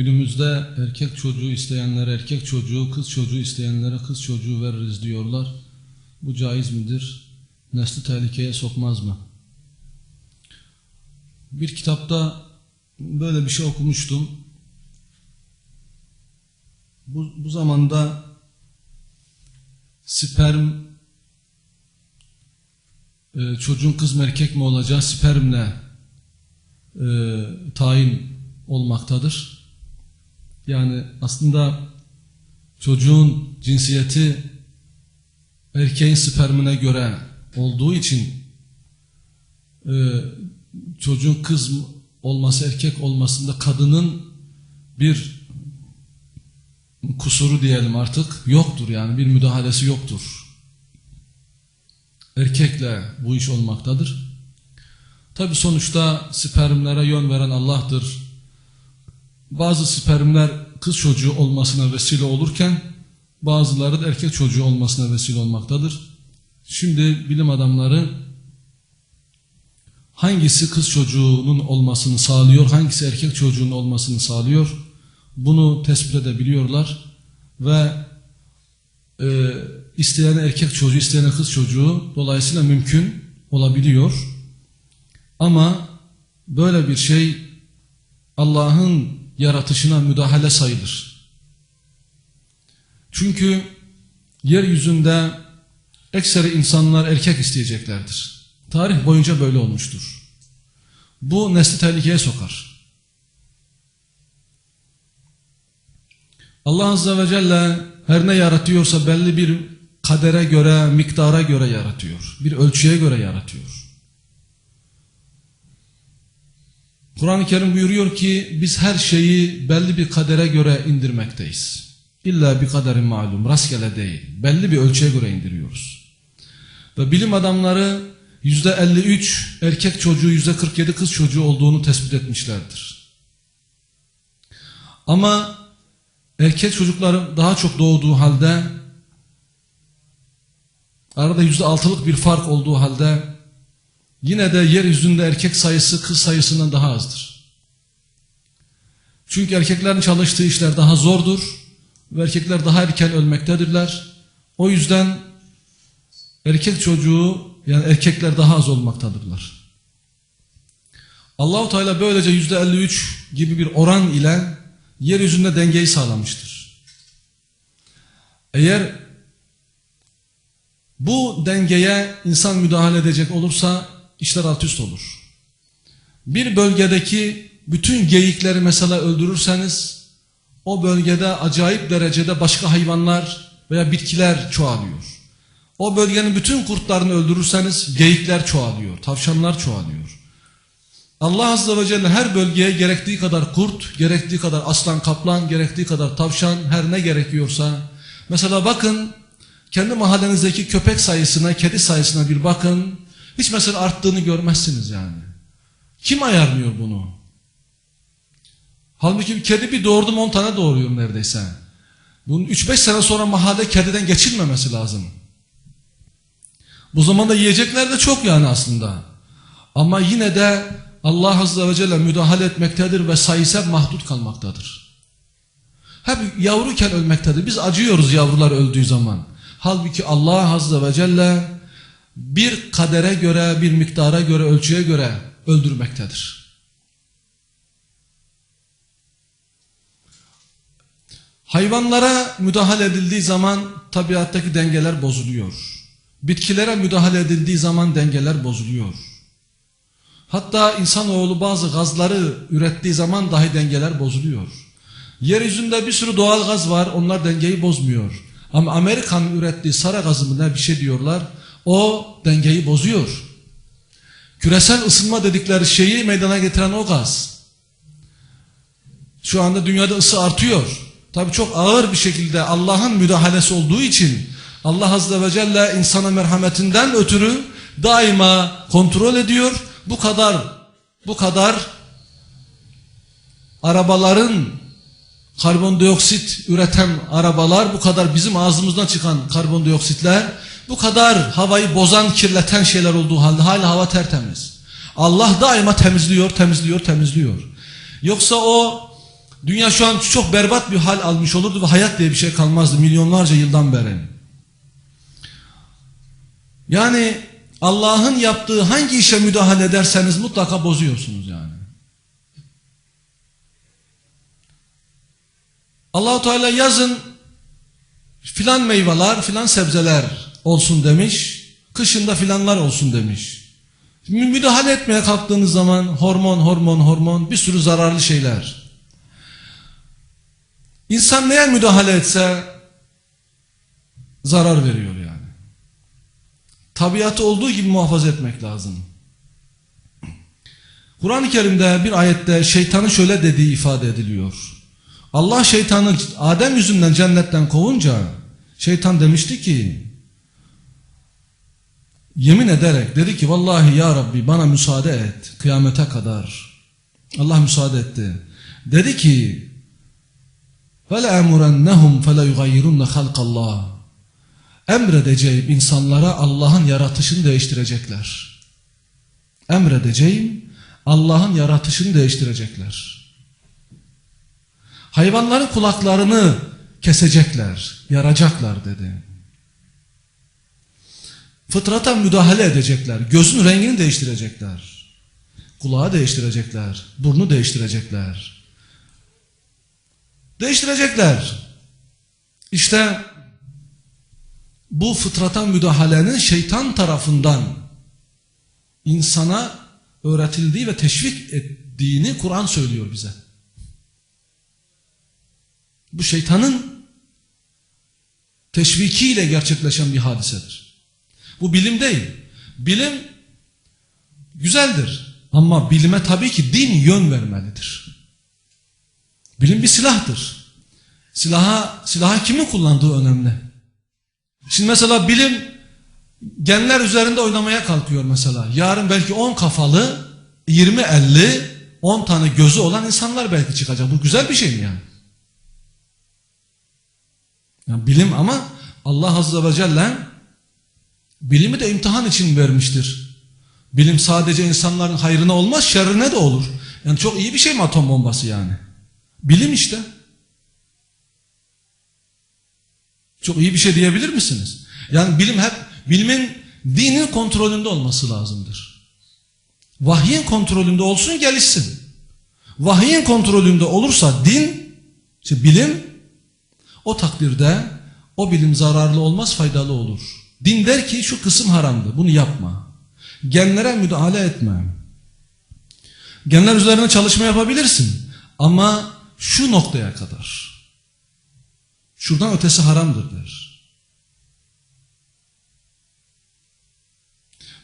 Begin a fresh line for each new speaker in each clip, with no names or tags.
Günümüzde erkek çocuğu isteyenlere erkek çocuğu, kız çocuğu isteyenlere kız çocuğu veririz diyorlar. Bu caiz midir? Nesli tehlikeye sokmaz mı? Bir kitapta böyle bir şey okumuştum. Bu, bu zamanda sperm e, çocuğun kız mı erkek mi olacağı spermle e, tayin olmaktadır. Yani aslında çocuğun cinsiyeti erkeğin spermine göre olduğu için e, çocuğun kız olması erkek olmasında kadının bir kusuru diyelim artık yoktur yani bir müdahalesi yoktur. Erkekle bu iş olmaktadır. Tabi sonuçta spermlere yön veren Allah'tır. Bazı spermler kız çocuğu olmasına vesile olurken bazıları da erkek çocuğu olmasına vesile olmaktadır. Şimdi bilim adamları hangisi kız çocuğunun olmasını sağlıyor, hangisi erkek çocuğunun olmasını sağlıyor bunu tespit edebiliyorlar ve e, isteyen erkek çocuğu, isteyen kız çocuğu dolayısıyla mümkün olabiliyor. Ama böyle bir şey Allah'ın yaratışına müdahale sayılır. Çünkü yeryüzünde ekseri insanlar erkek isteyeceklerdir. Tarih boyunca böyle olmuştur. Bu nesli tehlikeye sokar. Allah Azze ve Celle her ne yaratıyorsa belli bir kadere göre, miktara göre yaratıyor. Bir ölçüye göre yaratıyor. Kur'an-ı Kerim buyuruyor ki biz her şeyi belli bir kadere göre indirmekteyiz. İlla bir kaderin malum, rastgele değil. Belli bir ölçüye göre indiriyoruz. Ve bilim adamları yüzde 53 erkek çocuğu, yüzde 47 kız çocuğu olduğunu tespit etmişlerdir. Ama erkek çocukların daha çok doğduğu halde arada yüzde altılık bir fark olduğu halde yine de yeryüzünde erkek sayısı kız sayısından daha azdır. Çünkü erkeklerin çalıştığı işler daha zordur ve erkekler daha erken ölmektedirler. O yüzden erkek çocuğu yani erkekler daha az olmaktadırlar. Allahu Teala böylece yüzde 53 gibi bir oran ile yeryüzünde dengeyi sağlamıştır. Eğer bu dengeye insan müdahale edecek olursa işler alt üst olur. Bir bölgedeki bütün geyikleri mesela öldürürseniz o bölgede acayip derecede başka hayvanlar veya bitkiler çoğalıyor. O bölgenin bütün kurtlarını öldürürseniz geyikler çoğalıyor, tavşanlar çoğalıyor. Allah Azze ve Celle her bölgeye gerektiği kadar kurt, gerektiği kadar aslan kaplan, gerektiği kadar tavşan, her ne gerekiyorsa. Mesela bakın kendi mahallenizdeki köpek sayısına, kedi sayısına bir bakın. Hiç mesela arttığını görmezsiniz yani. Kim ayarlıyor bunu? Halbuki bir kedi bir doğurdum 10 tane doğuruyor neredeyse. Bunun 3-5 sene sonra mahalle kediden geçilmemesi lazım. Bu zamanda yiyecekler de çok yani aslında. Ama yine de Allah Azze ve Celle müdahale etmektedir ve sayısı mahdut kalmaktadır. Hep yavruken ölmektedir. Biz acıyoruz yavrular öldüğü zaman. Halbuki Allah Azze ve Celle bir kadere göre, bir miktara göre, ölçüye göre öldürmektedir. Hayvanlara müdahale edildiği zaman tabiattaki dengeler bozuluyor. Bitkilere müdahale edildiği zaman dengeler bozuluyor. Hatta insanoğlu bazı gazları ürettiği zaman dahi dengeler bozuluyor. Yeryüzünde bir sürü doğal gaz var onlar dengeyi bozmuyor. Ama Amerika'nın ürettiği sara gazı mı ne bir şey diyorlar o dengeyi bozuyor. Küresel ısınma dedikleri şeyi meydana getiren o gaz. Şu anda dünyada ısı artıyor. Tabi çok ağır bir şekilde Allah'ın müdahalesi olduğu için Allah Azze ve Celle insana merhametinden ötürü daima kontrol ediyor. Bu kadar bu kadar arabaların karbondioksit üreten arabalar, bu kadar bizim ağzımızdan çıkan karbondioksitler, bu kadar havayı bozan, kirleten şeyler olduğu halde hala hava tertemiz. Allah daima temizliyor, temizliyor, temizliyor. Yoksa o dünya şu an çok berbat bir hal almış olurdu ve hayat diye bir şey kalmazdı milyonlarca yıldan beri. Yani Allah'ın yaptığı hangi işe müdahale ederseniz mutlaka bozuyorsunuz yani. Allahu Teala yazın filan meyveler, filan sebzeler olsun demiş. Kışında filanlar olsun demiş. Mü- Müdahale etmeye kalktığınız zaman hormon, hormon, hormon bir sürü zararlı şeyler. İnsan neye müdahale etse zarar veriyor yani. Tabiatı olduğu gibi muhafaza etmek lazım. Kur'an-ı Kerim'de bir ayette şeytanın şöyle dediği ifade ediliyor. Allah şeytanı Adem yüzünden cennetten kovunca şeytan demişti ki yemin ederek dedi ki vallahi ya Rabbi bana müsaade et kıyamete kadar. Allah müsaade etti. Dedi ki وَلَاَمُرَنَّهُمْ فَلَيُغَيِّرُنَّ خَلْقَ اللّٰهِ Emredeceğim insanlara Allah'ın yaratışını değiştirecekler. Emredeceğim Allah'ın yaratışını değiştirecekler. Hayvanların kulaklarını kesecekler, yaracaklar dedi. Fıtrata müdahale edecekler, gözün rengini değiştirecekler. Kulağı değiştirecekler, burnu değiştirecekler. Değiştirecekler. İşte bu fıtrata müdahalenin şeytan tarafından insana öğretildiği ve teşvik ettiğini Kur'an söylüyor bize. Bu şeytanın teşvikiyle gerçekleşen bir hadisedir. Bu bilim değil. Bilim güzeldir ama bilime tabii ki din yön vermelidir. Bilim bir silahtır. Silaha, silaha kimin kullandığı önemli. Şimdi mesela bilim genler üzerinde oynamaya kalkıyor mesela. Yarın belki 10 kafalı, 20-50, 10 tane gözü olan insanlar belki çıkacak. Bu güzel bir şey mi yani? yani bilim ama Allah Azze ve Celle bilimi de imtihan için vermiştir. Bilim sadece insanların hayrına olmaz, şerrine de olur. Yani çok iyi bir şey mi atom bombası yani? Bilim işte. Çok iyi bir şey diyebilir misiniz? Yani bilim hep bilimin dinin kontrolünde olması lazımdır. Vahyin kontrolünde olsun gelişsin. Vahyin kontrolünde olursa din, işte bilim o takdirde o bilim zararlı olmaz faydalı olur. Din der ki şu kısım haramdı bunu yapma. Genlere müdahale etme. Genler üzerine çalışma yapabilirsin ama şu noktaya kadar. Şuradan ötesi haramdır der.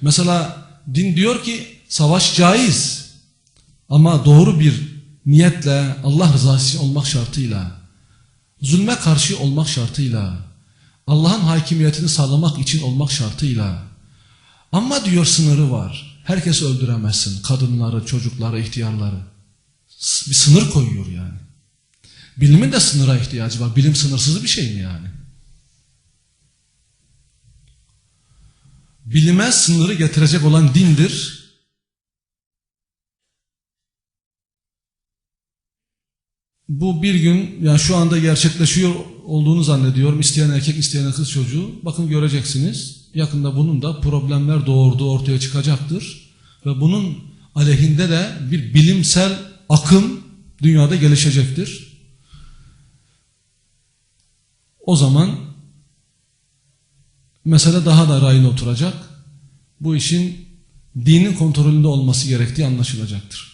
Mesela din diyor ki savaş caiz ama doğru bir niyetle Allah rızası olmak şartıyla zulme karşı olmak şartıyla Allah'ın hakimiyetini sağlamak için olmak şartıyla ama diyor sınırı var. Herkesi öldüremezsin. Kadınları, çocukları, ihtiyarları. Bir sınır koyuyor yani. Bilimin de sınıra ihtiyacı var. Bilim sınırsız bir şey mi yani? Bilime sınırı getirecek olan dindir. Bu bir gün yani şu anda gerçekleşiyor olduğunu zannediyorum. İsteyen erkek, isteyen kız çocuğu. Bakın göreceksiniz. Yakında bunun da problemler doğurduğu ortaya çıkacaktır. Ve bunun aleyhinde de bir bilimsel akım dünyada gelişecektir. O zaman mesele daha da rayına oturacak. Bu işin dinin kontrolünde olması gerektiği anlaşılacaktır.